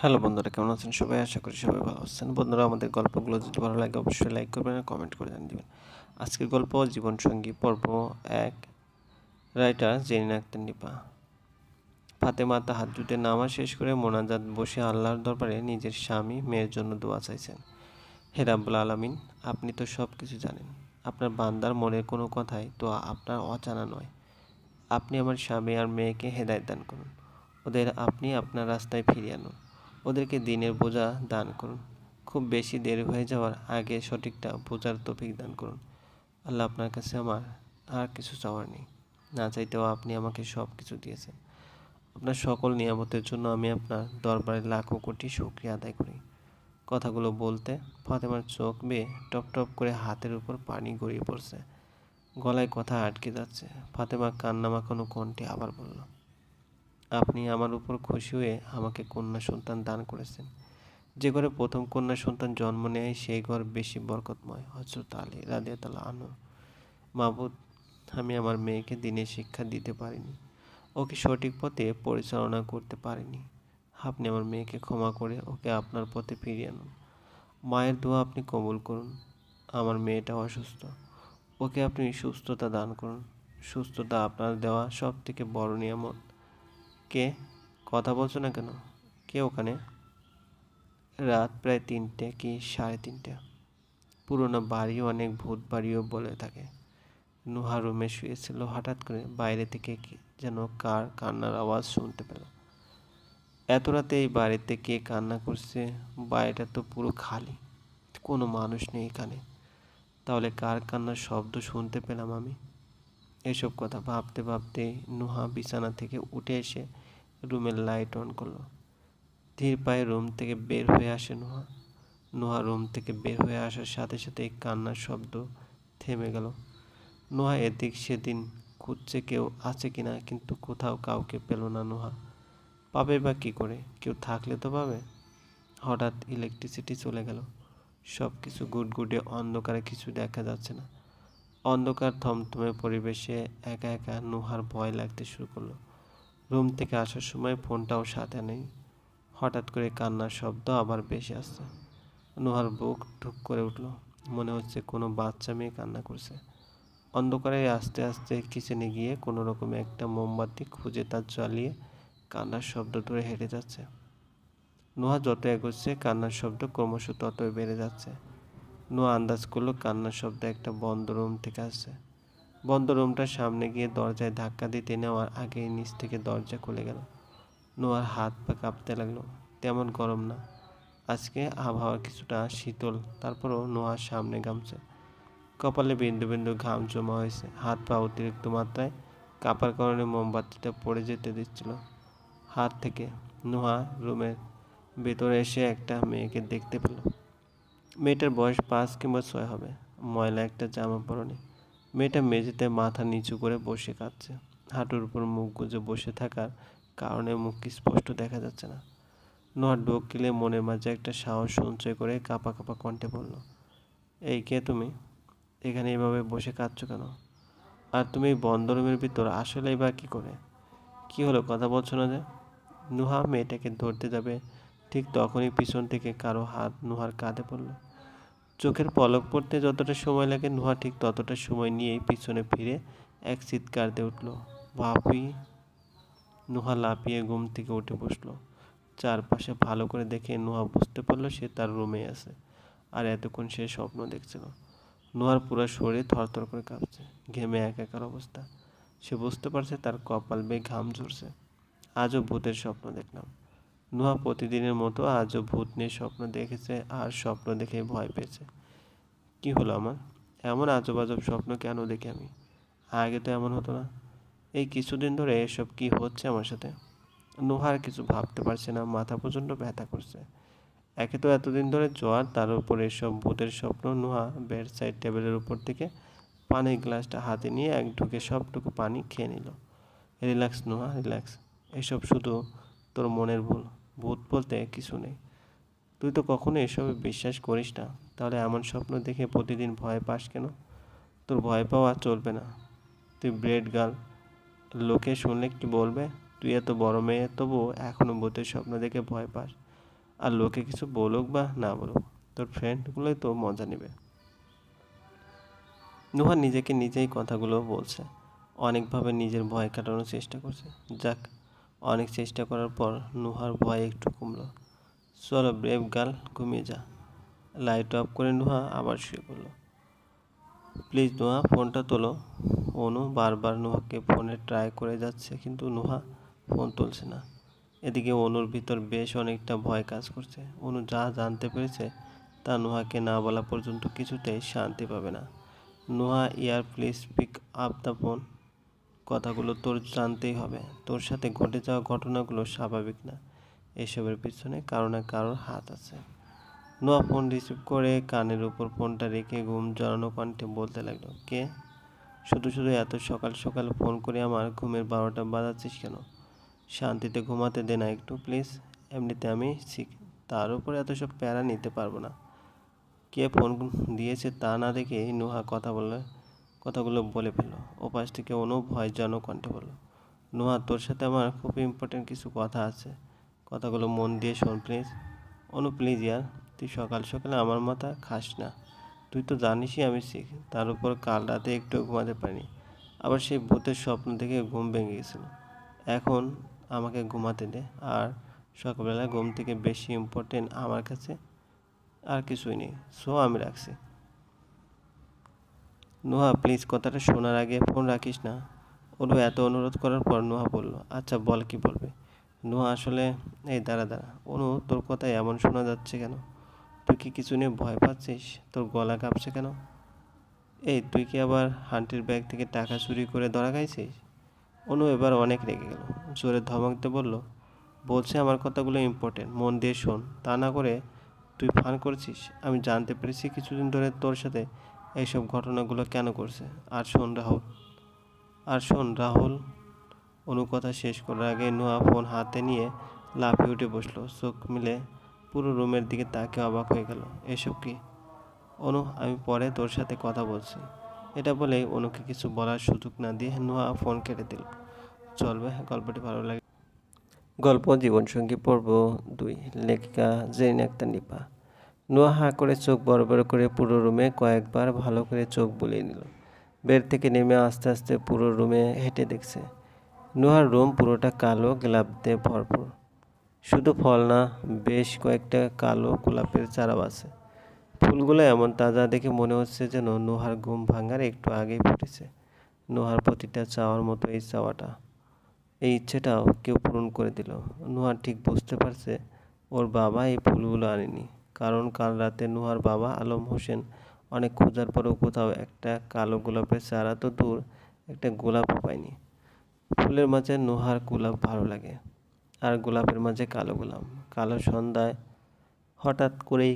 Hello বন্ধুরা, কেমন আছেন সবাই? আশা করি সবাই ভালো আছেন। বন্ধুরা, আমাদের গল্পগুলো যদি ভালো লাগে, অবশ্যই লাইক করবেন আর কমেন্ট করে জানিয়ে দেবেন। আজকের গল্প, জীবনসঙ্গী, পর্ব এক। রাইটার জেরিন আক্তার নিপা। ফাতেমা জুটে নামাজ শেষ করে মোনাজাত বসে আল্লাহর দরবারে নিজের স্বামী, মেয়ের জন্য দোয়া চাইছেন। হে রাব্বুল আলমিন, আপনি তো সব কিছু জানেন। আপনার বান্দার মনের কোনো কথাই তো আপনার অজানা নয়। আপনি আমার স্বামী আর মেয়েকে হেদায়ত দান করুন। ওদের আপনি আপনার রাস্তায় ফিরিয়ে আনুন। ওদেরকে দিনের বোঝা দান করুন। খুব বেশি দেরি হয়ে যাওয়ার আগে সঠিকটা বোঝার তফিক দান করুন। আল্লাহ আপনার কাছে আমার আর কিছু চাওয়ার নেই। না চাইতেও আপনি আমাকে সব কিছু দিয়েছেন। আপনার সকল নিয়ামতের জন্য আমি আপনার দরবারে লাখো কোটি শুক্রিয়া আদায় করি। কথাগুলো বলতে ফাতেমার চোখ বেয়ে টপ টপ করে হাতের উপর পানি গড়িয়ে পড়ছে। গলায় কথা আটকে যাচ্ছে। ফাতেমা কান্না মাখানো কণ্ঠে আবার বলল আপনি আমার উপর খুশি হয়ে আমাকে কন্যা সন্তান দান করেছেন। যে ঘরে প্রথম কন্যা সন্তান জন্ম নেয়, সেই ঘর বেশি বরকতময়। হজরত আলী রাদিয়াতাল্লাহ আনু মাবুদ, আমি আমার মেয়েকে দিনে শিক্ষা দিতে পারিনি। ওকে সঠিক পথে পরিচালনা করতে পারিনি। আপনি আমার মেয়েকে ক্ষমা করে ওকে আপনার পথে ফিরিয়ে আনুন। মায়ের দোয়া আপনি কবুল করুন। আমার মেয়েটা অসুস্থ। ওকে আপনি সুস্থতা দান করুন। সুস্থতা আপনার দেওয়া সব থেকে বড় নিয়ামত। কে? কথা বলছো না কেন? কে ওখানে? রাত প্রায় তিনটে কি সাড়ে তিনটে। পুরোনো বাড়িও অনেক ভূত বাড়িও বলে থাকে। নুহা রুমে শুয়েছিল হঠাৎ করে বাইরে থেকে যেন কার কান্নার আওয়াজ শুনতে পেল। এত রাতে এই বাড়িতে কে কান্না করছে? বাড়িটা তো পুরো খালি। কোনো মানুষ নেই এখানে। তাহলে কার কান্নার শব্দ শুনতে পেলাম আমি? এসব কথা ভাবতে ভাবতে নুহা বিছানা থেকে উঠে এসে রুমের লাইট অন করল। ধীর পায়ে রুম থেকে বের হয়ে আসে নোহা। নোহা রুম থেকে বের হয়ে আসার সাথে সাথে এই কান্নার শব্দ থেমে গেল। নোহা এদিক সেদিন খুঁজছে কেউ আছে কিনা, কিন্তু কোথাও কাউকে পেল না নোহা। পাবে বা কী করে? কেউ থাকলে তো পাবে। হঠাৎ ইলেকট্রিসিটি চলে গেল। সব কিছু গুটগুটে অন্ধকারে কিছু দেখা যাচ্ছে না। অন্ধকার থমথমে পরিবেশে একা একা নুহার ভয় লাগতে শুরু করল। রুম থেকে আসার সময় ফোনটাও সাথে নেই। হঠাৎ করে কান্নার শব্দ আবার বেশি আসছে। নুহার বুক ঠুক করে উঠল। মনে হচ্ছে কোনো বাচ্চা মেয়ে কান্না করছে। অন্ধকারে আস্তে আস্তে কিচেনে গিয়ে কোনো রকমে একটা মোমবাতি খুঁজে তার জ্বালিয়ে কান্নার শব্দ ধরে হেঁটে যাচ্ছে। নোহা যত এগোচ্ছে, কান্নার শব্দ ক্রমশ ততই বেড়ে যাচ্ছে। নোয়া আন্দাজ করল কান্নার শব্দ একটা বন্ধ রুম থেকে আসছে। বন্ধ রুমটার সামনে গিয়ে দরজায় ধাক্কা দিতে নেওয়ার আগে নিচ থেকে দরজা খুলে গেল। নোয়ার হাত পা কাঁপতে লাগল। তেমন গরম না। আজকে আবহাওয়া কিছুটা শীতল, তারপরও নোয়ার সামনে গামছে। কপালে বিন্দু বিন্দু ঘাম জমা হয়েছে। হাত পা অতিরিক্ত মাত্রায়। কাপার কারণে মোমবাতিটা পড়ে যেতে দিচ্ছিল। হাত থেকে নোহা রুমের ভেতরে এসে একটা মেয়েকে দেখতে পেল। মেয়েটার বয়স পাঁচ কিংবা ছয় হবে। ময়লা একটা জামা পরনে। মেয়েটা মেঝেতে মাথা নিচু করে বসে কাঁদছে। হাঁটুর উপর মুখ গুজে বসে থাকার কারণে মুখ স্পষ্ট দেখা যাচ্ছে না। নোয়ার ডোক কিলে মনের মাঝে একটা সাহস সঞ্চয় করে কাপা কাপা কণ্ঠে বলল, এই কে তুমি? এখানে এভাবে বসে কাঁদছো কেন? আর তুমি রুমের ভিতর আসলেই বা কী করে? কি হলো কথা বলছো না যে? নুহা মেয়েটাকে ধরতে যাবে, ঠিক তখনই পিছন থেকে কারও হাত নুহার কাঁধে পড়ল। চোখের পলক পড়তে যতটা সময় লাগে নুহা ঠিক ততটা সময় নিয়েই পিছনে ফিরে এক চিৎকার দিয়ে উঠল ভাবি নুহা লাফিয়ে ঘুম থেকে উঠে বসল। চারপাশে ভালো করে দেখে নুহা বুঝতে পারল সে তার রুমে আছে, আর এতক্ষণ সে স্বপ্ন দেখছিল। নুহার পুরো শরীর থরথর করে কাঁপছে, ঘেমে একাকার অবস্থা। সে বুঝতে পারছে তার কপাল বেয়ে ঘাম ঝরছে। আজও ভূতের স্বপ্ন দেখলাম। নুহা প্রতিদিনের মতো আজও ভূত নিয়ে স্বপ্ন দেখেছে আর স্বপ্ন দেখে ভয় পেয়েছে। কি হলো আমার? এমন আজব আজব স্বপ্ন কেন দেখি আমি? আগে তো এমন হতো না। এই কিছুদিন ধরে এসব কি হচ্ছে আমার সাথে? নুহার কিছু ভাবতে পারছে না, মাথা প্রচণ্ড ব্যথা করছে। একে তো এতদিন ধরে জ্বর, তার উপর এসব ভূতের স্বপ্ন নুহা বেড সাইড টেবিলের উপর থেকে পানির গ্লাসটা হাতে নিয়ে এক ঢুকে সবটুকু পানি খেয়ে নিল। Relax Nuha, relax. এসব শুধু তোর মনের ভুল। ভূত বলতে কিছু নেই। তুই তো কখনো এসবে বিশ্বাস করিস না। তাহলে এমন স্বপ্ন দেখে প্রতিদিন ভয় পাস কেন? তোর ভয় পাওয়া চলবে না। তুই ব্রেড গার্ল। লোকে শুনলে কি বলবে? তুই এত বড় মেয়ে তবু এখনও ভূতের স্বপ্ন দেখে ভয় পাস। আর লোকে কিছু বলুক বা না বলুক, তোর ফ্রেন্ডগুলোই তো মজা নেবে। নুহা নিজেকে নিজেই কথাগুলো বলছে। অনেকভাবে নিজের ভয় কাটানোর চেষ্টা করছে। যাক অনেক চেষ্টা করার পর নুহার ভয় একটু কমলো। চলো ব্রেভ গার্ল ঘুমিয়ে যা। লাইট অফ করে নুহা আবার শুয়ে পড়ল। প্লিজ নুহা, ফোনটা তোলো। অনু বারবার নুহাকে ফোনে ট্রাই করে যাচ্ছে, কিন্তু নুহা ফোন তুলছে না। এদিকে অনুর ভিতর বেশ অনেকটা ভয় কাজ করছে। অনু যা জানতে পেরেছে, তা নুহাকে না বলা পর্যন্ত কিছুতেই শান্তি পাবে না। নুহা ইয়ার please pick up the phone কথাগুলো তোর জানতেই হবে। তোর সাথে ঘটে যাওয়া ঘটনাগুলো স্বাভাবিক না। এসবের পিছনে কারও না কারোর হাত আছে। নোয়া ফোন রিসিভ করে কানের উপর ফোনটা রেখে ঘুম জড়ানো কণ্ঠে বলতে লাগল, কে? শুধু শুধু এত সকাল সকাল ফোন করে আমার ঘুমের বারোটা বাজাচ্ছিস কেন? শান্তিতে ঘুমাতে দে না একটু, প্লিজ। এমনিতে আমি শিখ তার উপরে এত সব প্যারা নিতে পারব না। কে ফোন দিয়েছে তা না দেখে নুহা কথা বলে কথাগুলো বলে ফেলল। ওপাশ থেকে অনু ভয়জনক কণ্ঠে বলল, নুহা, তোর সাথে আমার খুব ইম্পর্টেন্ট কিছু কথা আছে। কথাগুলো মন দিয়ে শোন প্লিজ অনু প্লিজ ইয়ার। তুই সকাল সকালে আমার মাথা খাস না। তুই তো জানিসই আমি শিখ। তার উপর কাল রাতে একটু ঘুমাতে পারিনি। আবার সেই ভূতের স্বপ্ন দেখে ঘুম ভেঙে গেছিল। এখন আমাকে ঘুমাতে দে। আর সকালবেলা ঘুম থেকে বেশি ইম্পর্টেন্ট আমার কাছে আর কিছুই নেই। সো আমি রাখছি। নোহা, প্লিজ কথাটা শোনার আগে ফোন রাখিস না। অনু এত অনুরোধ করার পর নোহা বলল আচ্ছা বল কি বলবে? নোহা আসলে, এই, দাঁড়া দাঁড়া। অনু, তোর কথা এমন শোনা যাচ্ছে কেন? তুই কি কিছু নিয়ে ভয় পাচ্ছিস? তোর গলা কাঁপছে কেন? এই, তুই কি আবার হান্টির ব্যাগ থেকে টাকা চুরি করে ধরা খাইছিস? অনু এবার অনেক রেগে গেল। জোরে ধমকতে বলল, বলছে আমার কথাগুলো ইম্পর্টেন্ট মন দিয়ে শোন। তা না করে তুই ফান করছিস? আমি জানতে পেরেছি কিছুদিন ধরে তোর সাথে এইসব ঘটনাগুলো কেন করছে? আর শোন রাহুল, আর শোন রাহুল। অনু কথা শেষ করার আগে নোয়া ফোন হাতে নিয়ে লাফিয়ে উঠে বসল। চোখ মিলে পুরো রুমের দিকে তাকে অবাক হয়ে গেল। এসব কি? অনু, আমি পরে তোর সাথে কথা বলছি। এটা বলেই অনুকে কিছু বলার সুযোগ না দিয়ে নোয়া ফোন কেটে দিল। চলবে, গল্পটি ভালো লাগে। গল্প, জীবনসঙ্গী, পর্ব দুই। লেখিকা জেরিন আক্তার নিপা। নোয়া হাঁ করে চোখ বড় বড় করে পুরো রুমে কয়েকবার ভালো করে চোখ বুলিয়ে নিল। বেড থেকে নেমে আস্তে আস্তে পুরো রুমে হেঁটে দেখছে। নোহার রুম পুরোটা কালো গোলাপ দিয়ে ভরপুর। শুধু ফল না, বেশ কয়েকটা কালো গোলাপের চারাও আছে। ফুলগুলো এমন তাজা দেখে মনে হচ্ছে যেন নোহার ঘুম ভাঙার একটু আগেই ফুটেছে। নোহার প্রতিটা চাওয়ার মতো এই চাওয়াটা। এই ইচ্ছেটাও কেউ পূরণ করে দিল। নোহার ঠিক বুঝতে পারছে, ওর বাবা এই ফুলগুলো আনেনি। কারণ কাল রাতে নুহার বাবা আলম হোসেন অনেক খোঁজার পরেও কোথাও একটা কালো গোলাপের চারা তো দূর, একটা গোলাপও পায়নি। ফুলের মাঝে নুহার গোলাপ ভালো লাগে আর গোলাপের মাঝে কালো গোলাপ। কালো সন্ধ্যায় হঠাৎ করেই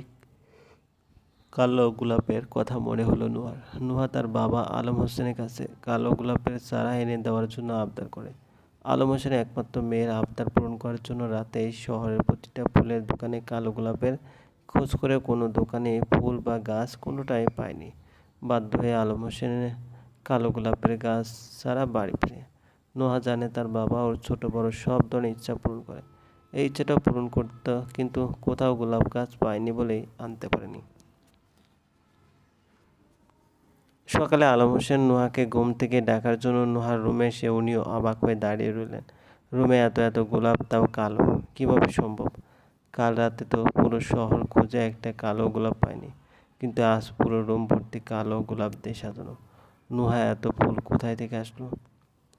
কালো গোলাপের কথা মনে হলো নুহার। নুহা তার বাবা আলম হোসেনের কাছে কালো গোলাপের চারা এনে দেওয়ার জন্য আবদার করে। আলম হোসেনের একমাত্র মেয়ের আবদার পূরণ করার জন্য রাতে শহরের প্রতিটা ফুলের দোকানে কালো গোলাপের খোঁজ করে কোনো দোকানে ফুল বা গাছ কোনোটাই পায়নি। বাধ্য হয়ে আলম হোসেনের কালো গোলাপের গাছ ছাড়া বাড়ি ফিরে। নোহা জানে তার বাবা ওর ছোট বড় সব ধরনের ইচ্ছা পূরণ করে। এই ইচ্ছাটাও পূরণ করতে, কিন্তু কোথাও গোলাপ গাছ পায়নি বলেই আনতে পারেনি। সকালে আলম হোসেন নোহাকে ঘুম থেকে ডাকার জন্য নোহার রুমে এসে উনিও অবাক হয়ে দাঁড়িয়ে রইলেন। রুমে এত এত গোলাপ, তাও কালো, কীভাবে সম্ভব? কাল রাতে তো পুরো শহর খুঁজে একটা কালো গোলাপ পায়নি। কিন্তু আজ পুরো রুম ভর্তি কালো গোলাপ দিয়ে সাজানো। নুহা এত ফুল কোথায় থেকে আসলো?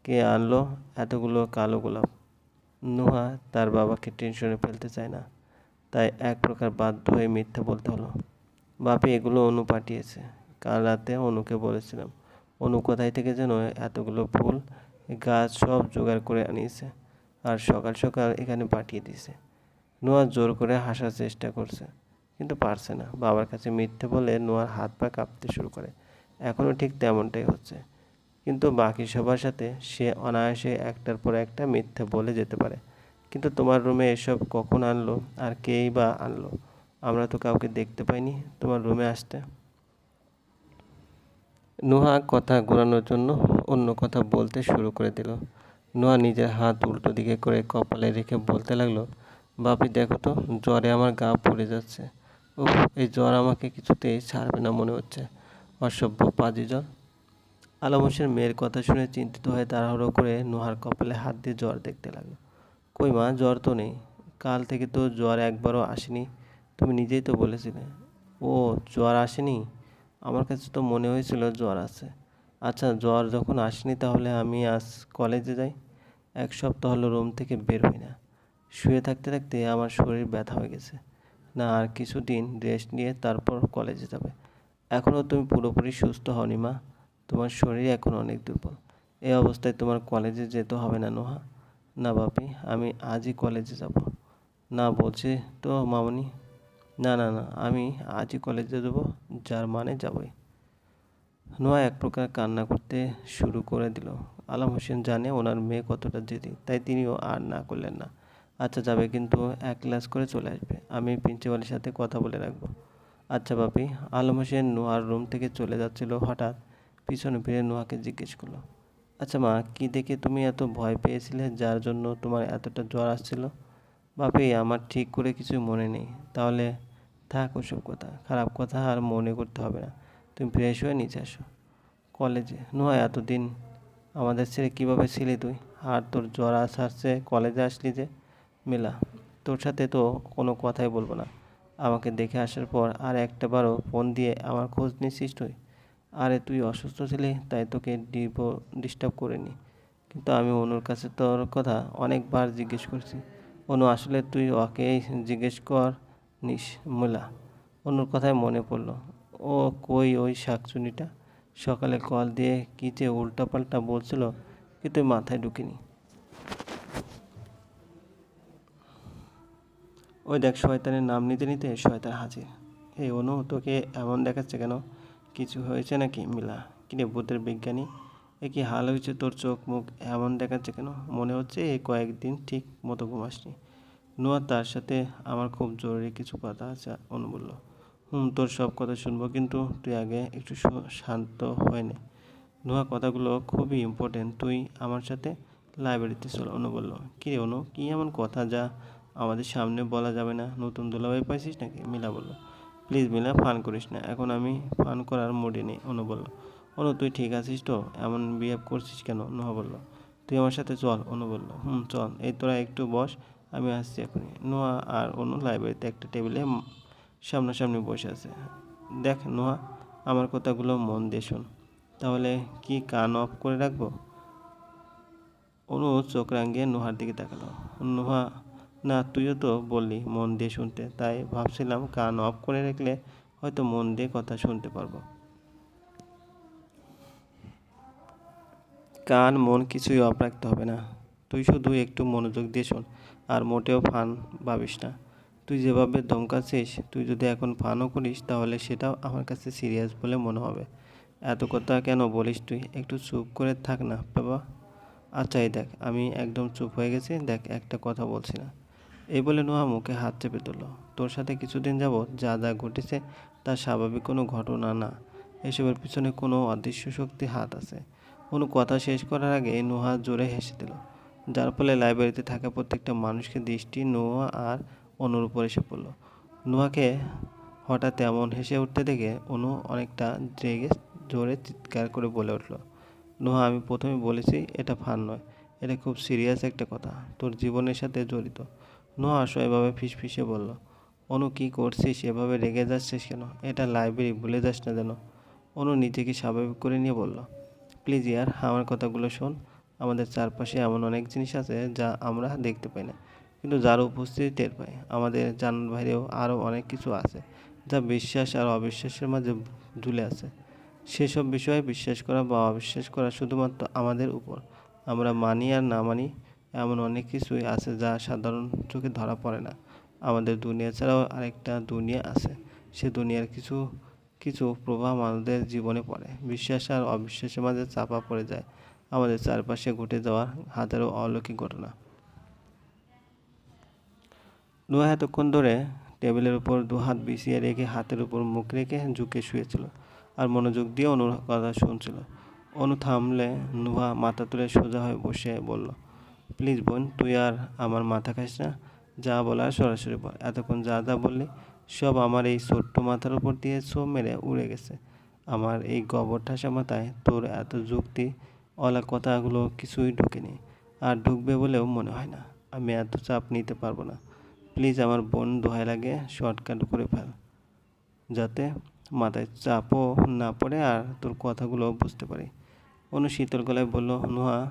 কে আনলো এতগুলো কালো গোলাপ? নুহা তার বাবাকে টেনশনে ফেলতে চায় না। তাই এক প্রকার বাধ্য হয়ে মিথ্যা বলতে হলো। বাপি এগুলো অনু পাঠিয়েছে। কাল রাতে অনুকে বলেছিলাম, অনু কোথায় থেকে যেন এতগুলো ফুল, গাছ সব জোগাড় করে আনিয়েছে। আর সকাল সকাল এখানে পাঠিয়ে দিয়েছে। নোয়া জোর করে হাসার চেষ্টা করছে, কিন্তু পারছে না। বাবার কাছে মিথ্যে বলে নোয়ার হাত পা কাঁপতে শুরু করে। এখনও ঠিক তেমনটাই হচ্ছে। কিন্তু বাকি সবার সাথে সে অনায়াসে একটার পর একটা মিথ্যে বলে যেতে পারে। কিন্তু তোমার রুমে এসব কখন আনলো আর কেই বা আনলো? আমরা তো কাউকে দেখতে পাইনি। তোমার রুমে আসতে। নোহা কথা ঘোরানোর জন্য অন্য কথা বলতে শুরু করে দিল। নোহা নিজের হাত উল্টো দিকে করে কপালে রেখে বলতে লাগল বাপি দেখো তো, জ্বরে আমার গা পড়ে যাচ্ছে। উফ, এই জ্বর আমাকে কিছুতেই ছাড়বে না মনে হচ্ছে। অসভ্য পাজি জ্বর। আলম মেয়ের কথা শুনে চিন্তিত হয়ে তাড়াহুড়ো করে নোহার কপালে হাত দিয়ে জ্বর দেখতে লাগল। কই মা, জ্বর তো নেই। কাল থেকে তো জ্বর একবারও আসেনি। তুমি নিজেই তো বলেছিলে। ও, জ্বর আসেনি? আমার কাছে তো মনে হয়েছিল জ্বর আছে। আচ্ছা জ্বর যখন আসেনি তাহলে আমি আজ কলেজে যাই? এক সপ্তাহ হলো রুম থেকে বের হই না। শুয়ে থাকতে থাকতে আমার শরীর ব্যথা হয়ে গেছে। না, আর কিছুদিন রেস্ট নিয়ে তারপর কলেজে যাবে। এখনও তুমি পুরোপুরি সুস্থ হওনি মা। তোমার শরীর এখন অনেক দুর্বল। এই অবস্থায় তোমার কলেজে যেতে হবে না নোহা। না বাপি, আমি আজই কলেজে যাব। না বলছে তো মামনি। না না না, আমি আজই কলেজে যাব, যার মানে যাবই। নোয়া এক প্রকার কান্না করতে শুরু করে দিল। আলম হোসেন জানে ওনার মেয়ে কতটা জেদি, তাই তিনিও আর না করলেন না। আচ্ছা যাবে কিন্তু এক ক্লাস করে চলে আসবে। আমি প্রিন্সিপালের সাথে কথা বলে রাখব। আচ্ছা বাপি, আলম হোসেন নোয়ার রুম থেকে চলে যাচ্ছিল হঠাৎ। পিছনে ফিরে নোয়াকে জিজ্ঞেস করল আচ্ছা মা, কী দেখে তুমি এত ভয় পেয়েছিলে যার জন্য তোমার এতটা জ্বর আসছিল? বাপি, আমার ঠিক করে কিছু মনে নেই। তাহলে থাক, ওসব কথা। খারাপ কথা আর মনে করতে হবে না। তুমি ফ্রেশ হয়ে নিচে আসো। কলেজে। নোয়া, এতদিন আমাদের ছেড়ে কীভাবে ছিলি তুই? আর তোর জ্বর আসারছে কলেজে আসলি যে? মেলা, তোর সাথে তো কোনো কথাই বলব না। আমাকে দেখে আসার পর আর একটা বারও ফোন দিয়ে আমার খোঁজ নিচ্ছিস তুই? আরে, তুই অসুস্থ ছিলি, তাই তোকে ডিব ডিস্টার্ব করিনি। কিন্তু আমি অনুর কাছে তোর কথা অনেকবার জিজ্ঞেস করছি। অনু, আসলে তুই ওকেই জিজ্ঞেস কর নিস মোলা? অনুর কথায় মনে পড়ল। ও কই ওই শাকচুনিটা? সকালে কল দিয়ে কী যে উল্টাপাল্টা বলছিল, কিন্তু মাথায় ঢুকিনি। ওই দেখ শয়তানের নাম নিতে নিতে শয়তান হাজির। এই অনু, তোকে এমন দেখাচ্ছে কেন? কিছু হয়েছে নাকি মিলা? কিরে বুদ্ধের বিজ্ঞানী? এ কি হাল হয়েছে তোর চোখ মুখ এমন দেখাচ্ছে কেন? মনে হচ্ছে এই কয়েকদিন ঠিক মতো ঘুমাসনি নোয়া তার সাথে আমার খুব জরুরি কিছু কথা আছে, অনু বলল। হুম, তোর সব কথা শুনব কিন্তু তুই আগে একটু শান্ত হয়ে নে। নোয়া কথাগুলো খুবই ইম্পর্টেন্ট তুই আমার সাথে লাইব্রেরিতে চল, অনু বলল। কী অনু, কী এমন কথা যা আমাদের সামনে বলা যাবে না, নতুন দুলাভাই পাইছিস নাকি? মিলা বলল। প্লিজ মিলা, ফান করিস না। এখন আমি ফান করার মুডে নেই, অনু বলল। অনু, তুই ঠিক আছিস তো? এমন বিহেভ করছিস কেন? নোহা বলল। তুই আমার সাথে চল, অনু বলল। হুম, চল। এই তোরা একটু বস, আমি আসছি এখনই। নোয়া আর অনু লাইব্রেরিতে একটা টেবিলে সামনাসামনি বসে আছে। দেখ নোহা, আমার কথাগুলো মন দিয়ে শোন। তাহলে কি কান অফ করে রাখব? অনু চোখ রাঙিয়ে নোহার দিকে তাকালো। নোহা না, তুইও তো বললি মন দিয়ে শুনতে। তাই ভাবছিলাম কান অফ করে রাখলে হয়তো মন দিয়ে কথা শুনতে পারব। কান, মন কিছুই অফ রাখতে হবে না। তুই শুধু একটু মনোযোগ দিয়ে শোন, আর মোটেও ফান ভাবিস না। তুই যেভাবে ধমকাচ্ছিস, তুই যদি এখন ফানও করিস, তাহলে সেটাও আমার কাছে সিরিয়াস বলে মনে হবে। এত কথা কেন বলিস তুই? একটু চুপ করে থাক না, বাবা। আচ্ছা এই দেখ, আমি একদম চুপ হয়ে গেছি। দেখ, একটা কথা বলছি না। এই বলে নোহা মুখে হাত চেপে তুলল তোর সাথে কিছুদিন যাব যা যা ঘটেছে তা স্বাভাবিক কোনো ঘটনা না। এসবের পিছনে কোনো অদৃশ্য শক্তি হাত আছে। কোনো কথা শেষ করার আগে নোহা জোরে হেসে দিল। যার ফলে লাইব্রেরিতে থাকা প্রত্যেকটা মানুষকে দৃষ্টি নোয়া আর অনুর উপর এসে পড়ল। নোয়াকে হঠাৎ এমন হেসে উঠতে দেখে অনু অনেকটা জেগে জোরে চিৎকার করে বলে উঠল নোহা আমি প্রথমে বলেছি এটা ফান নয়। এটা খুব সিরিয়াস একটা কথা। তোর জীবনের সাথে জড়িত। নোহা এভাবে ফিসফিসে বলল। অনু, কী করছিস? এভাবে রেগে যাচ্ছিস কেন? এটা লাইব্রেরি, ভুলে যাস না যেন। অনু নিজেকে স্বাভাবিক করে নিয়ে বলল, প্লিজ ইয়ার, আমার কথাগুলো শোন। আমাদের চারপাশে এমন অনেক জিনিস আছে যা আমরা দেখতে পাই না। কিন্তু যার উপস্থিতি টের পাই। আমাদের জানার বাইরেও আরও অনেক কিছু আছে যা বিশ্বাস আর অবিশ্বাসের মাঝে ঝুলে আছে। সেসব বিষয়ে বিশ্বাস করা বা অবিশ্বাস করা শুধুমাত্র আমাদের উপর। আমরা মানি আর না মানি এমন অনেক কিছুই আছে যা সাধারণ চোখে ধরা পড়ে না। আমাদের দুনিয়া ছাড়াও আরেকটা দুনিয়া আছে। সে দুনিয়ার কিছু কিছু প্রভাব আমাদের জীবনে পড়ে। বিশ্বাস আর অবিশ্বাসের মাঝে চাপা পড়ে যায়। আমাদের চারপাশে ঘটে যাওয়া হাজারো অলৌকিক ঘটনা। নোয়া এতক্ষণ ধরে টেবিলের উপর দু হাত বিছিয়ে রেখে হাতের উপর মুখ রেখে ঝুঁকে শুয়েছিল আর মনোযোগ দিয়ে অনুর কথা শুনছিল। অনু থামলে নুহা মাথা তুলে সোজা হয়ে বসে বলল প্লিজ বোন, তুই আর আমার মাথা খাস না। যা বলার সরাসরি বল। এতক্ষণ যা যা বললি, সব আমার এই ছোট্ট মাথার উপর দিয়ে ছোপ মেরে উড়ে গেছে। আমার এই গোবর ঠাসা মাথায় তোর এত যুক্তি, অলা কথাগুলো কিছুই ঢুকেনি। আর ঢুকবে বলেও মনে হয় না। আমি এত চাপ নিতে পারব না। প্লিজ আমার বোন, দোহাই লাগে শর্টকাট করে ফেল। যাতে মাথায় চাপও না পড়ে আর তোর কথাগুলো বুঝতে পারি। অনু শীতল গলায় বলল, নোহা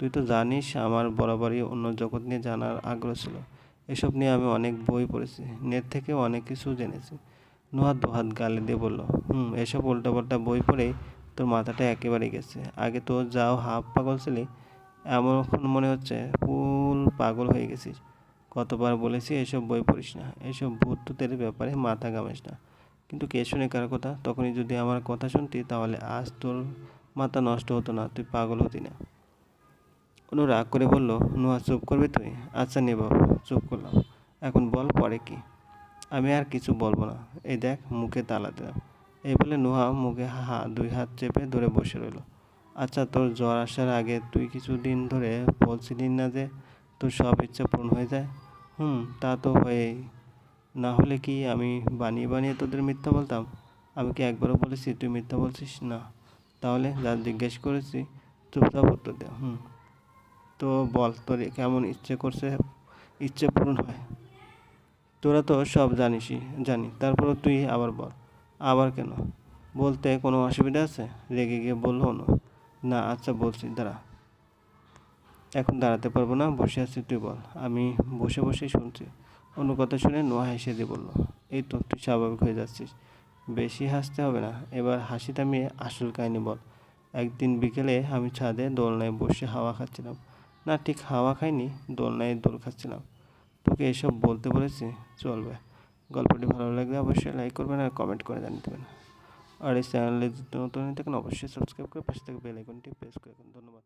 তুই তো জানিস আমার বরাবরই অন্য জগৎ নিয়ে জানার আগ্রহ ছিল। এসব নিয়ে আমি অনেক বই পড়েছি, নেট থেকে অনেক কিছু জেনেছি। নোহা দুহাত গালে দিয়ে বলল, হুম, এসব উল্টাপাল্টা বই পড়ে তোর মাথাটা একেবারে গেছে। আগে তো যাও হাফ পাগল ছিলি, এমন মনে হচ্ছে ফুল পাগল হয়ে গেছিস। কতবার বলেছি এসব বই পড়িস না, এসব ভূত টুতের ব্যাপারে মাথা ঘামাস না। কিন্তু কে শুনে কার কথা? তখনই যদি আমার কথা শুনতি তাহলে আজ তোর মাথা নষ্ট হতো না, তুই পাগল হতি না। অনু রাগ করে বলল, নোয়া, চুপ করবে তুই? আচ্ছা নে বাবু চুপ করলাম। এখন বল পরে কি? আমি আর কিছু বলব না। এই দেখ, মুখে তালা দিলাম এই বলে নোহা মুখে হা দুই হাত চেপে ধরে বসে রইল। আচ্ছা তোর জ্বর আসার আগে তুই কিছুদিন ধরে বলছিলি না যে তোর সব ইচ্ছা পূরণ হয়ে যায়? হুম, তা তো হয়েই। না হলে কি আমি বানিয়ে বানিয়ে তোদের মিথ্যা বলতাম? আমি কি একবারও বলেছি তুই মিথ্যা বলছিস? না। তাহলে যা জিজ্ঞেস করেছি, চুপচাপ উত্তর দে। হুম। তো বল, তোর কেমন ইচ্ছে করছে? ইচ্ছে পূরণ হয়। তোরা তো সব জানিসই, জানি। তারপরও তুই আবার বল, আবার কেন? বলতে কোনো অসুবিধা আছে? রেগে গিয়ে বলল না না আচ্ছা বলছি, দাঁড়া। এখন দাঁড়াতে পারব না, বসে আছি, তুই বল। আমি বসে বসেই শুনছি। অন্য কথা শুনে নোয়া হেসে দিয়ে বলল, এই তো, তুই স্বাভাবিক হয়ে যাচ্ছিস। বেশি হাসতে হবে না। এবার হাসি থামিয়ে আসল কাহিনী বল। একদিন বিকেলে আমি ছাদে দোলনায় বসে হাওয়া খাচ্ছিলাম। না, ঠিক হাওয়া খাইনি, দোলনায় দোল খাচ্ছিলাম। তোকে এসব বলতে বলেছি, চলবে। গল্পটি ভালো লাগলে অবশ্যই লাইক করবেন আর কমেন্ট করে জানিয়ে দেবেন। আর এই চ্যানেলে নতুন থাকেন, অবশ্যই সাবস্ক্রাইব করে পাশে থেকে বেল আইকনটি প্রেস করে ধন্যবাদ।